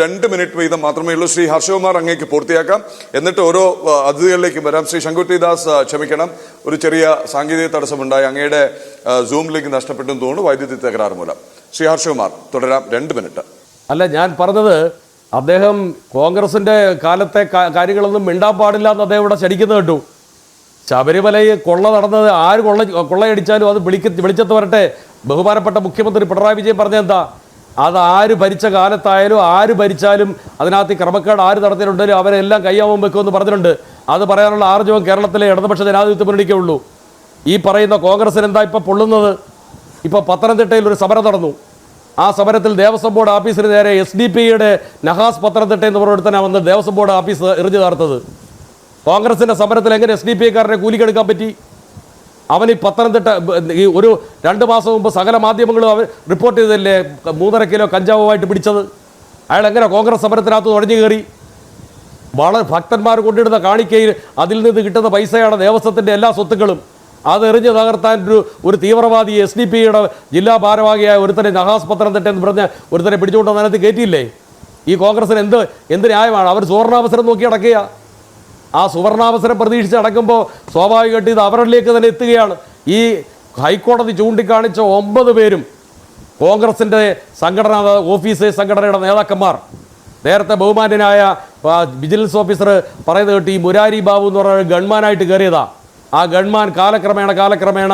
രണ്ട് മിനിറ്റ് വീതം മാത്രമേ ഉള്ളൂ. ശ്രീ ഹർഷകുമാർ അങ്ങേക്ക് പൂർത്തിയാക്കാം. എന്നിട്ട് ഓരോ അതിഥികളിലേക്കും വരാം. ശ്രീ ശങ്കുട്ടി ദാസ് ക്ഷമിക്കണം. ഒരു ചെറിയ സാങ്കേതിക തടസ്സമുണ്ടായി. അങ്ങയുടെ സൂമിലേക്ക് ലിങ്ക് നഷ്ടപ്പെട്ടു തോന്നുന്നു. വൈദ്യുതി തകരാറ് മൂലം. ശ്രീ ഹർഷകുമാർ തുടരാം. രണ്ട് മിനിറ്റ്. അല്ല ഞാൻ പറഞ്ഞത് അദ്ദേഹം കോൺഗ്രസിന്റെ കാലത്തെ കാര്യങ്ങളൊന്നും മിണ്ടാൻ പാടില്ല എന്ന് അദ്ദേഹം ഇവിടെ ശരിക്കുന്നത് കേട്ടു ശബരിമലയിൽ കൊള്ള നടന്നത് ആര് കൊള്ള കൊള്ളയടിച്ചാലും അത് വിളിക്ക വെളിച്ചത്ത് വരട്ടെ ബഹുമാനപ്പെട്ട മുഖ്യമന്ത്രി പിണറായി വിജയൻ പറഞ്ഞ എന്താ? അത് ആര് ഭരിച്ച കാലത്തായാലും ആര് ഭരിച്ചാലും അതിനകത്ത് ക്രമക്കേട് ആര് നടത്തിയിട്ടുണ്ടെങ്കിലും അവരെല്ലാം കയ്യാവും വെക്കുമെന്ന് പറഞ്ഞിട്ടുണ്ട്. അത് പറയാനുള്ള ആർജവം കേരളത്തിലെ ഇടതുപക്ഷ ജനാധിപത്യ മുന്നണിക്കേ ഉള്ളൂ. ഈ പറയുന്ന കോൺഗ്രസിന് എന്താ ഇപ്പം പൊള്ളുന്നത്? ഇപ്പോൾ പത്തനംതിട്ടയിൽ ഒരു സമരം നടന്നു. ആ സമരത്തിൽ ദേവസ്വം ബോർഡ് ഓഫീസിന് നേരെ എസ് ഡി പിയുടെ നഹാസ് പത്തനംതിട്ട എന്ന് പറഞ്ഞിടത്തന്നെ വന്ന് ദേവസ്വം ബോർഡ് ഓഫീസ് എറിഞ്ഞു താർത്തത് കോൺഗ്രസിന്റെ സമരത്തിൽ എങ്ങനെ എസ് ഡി പി ക്കാരനെ കൂലിക്കെടുക്കാൻ പറ്റി? അവൻ ഈ പത്തനംതിട്ട ഈ ഒരു രണ്ട് മാസം മുമ്പ് സകല മാധ്യമങ്ങളും അവർ റിപ്പോർട്ട് ചെയ്തല്ലേ മൂന്നര കിലോ കഞ്ചാവുമായിട്ട് പിടിച്ചത്. അയാൾ എങ്ങനെ കോൺഗ്രസ് സമരത്തിനകത്ത് നുഴഞ്ഞു കയറി? വളരെ ഭക്തന്മാർ കൊണ്ടിടുന്ന കാണിക്കയിൽ അതിൽ നിന്ന് കിട്ടുന്ന പൈസയാണ് ദേവസ്വത്തിന്റെ എല്ലാ സ്വത്തുക്കളും. അത് എറിഞ്ഞു തകർത്താൻ ഒരു ഒരു തീവ്രവാദി എസ് ഡി പിയുടെ ജില്ലാ ഭാരവാഹിയായ ഒരുത്തനെ നഹാസ് പത്തനംതിട്ട എന്ന് പറഞ്ഞ ഒരുത്തനെ പിടിച്ചുകൊണ്ട് അതിനകത്ത് കയറ്റിയില്ലേ ഈ കോൺഗ്രസിന് എന്ത് എന്ത് ന്യായമാണ്? അവർ സുവർണാവസരം നോക്കി അടക്കുക ആ സുവർണാവസരം പ്രതീക്ഷിച്ച് അടക്കുമ്പോൾ സ്വാഭാവികമായിട്ട് ഇത് അവരിലേക്ക് തന്നെ എത്തുകയാണ്. ഈ ഹൈക്കോടതി ചൂണ്ടിക്കാണിച്ച ഒമ്പത് പേരും കോൺഗ്രസിന്റെ സംഘടന ഓഫീസ് സംഘടനയുടെ നേതാക്കന്മാർ. നേരത്തെ ബഹുമാന്യനായ വിജിലൻസ് ഓഫീസർ പറയുന്നത് കേട്ട് ഈ മുരാരി ബാബു എന്ന് പറഞ്ഞ ഗൺമാനായിട്ട് കയറിയതാ. ആ ഗൺമാൻ കാലക്രമേണ കാലക്രമേണ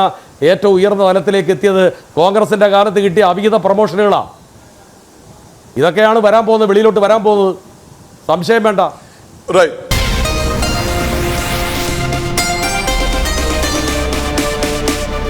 ഏറ്റവും ഉയർന്ന തലത്തിലേക്ക് എത്തിയത് കോൺഗ്രസിന്റെ കാലത്ത് കിട്ടിയ അവിഹിത പ്രൊമോഷനുകളാണ് ഇതൊക്കെയാണ് വരാൻ പോകുന്നത് വെളിയിലോട്ട് വരാൻ പോകുന്നത്. സംശയം വേണ്ട. റൈറ്റ്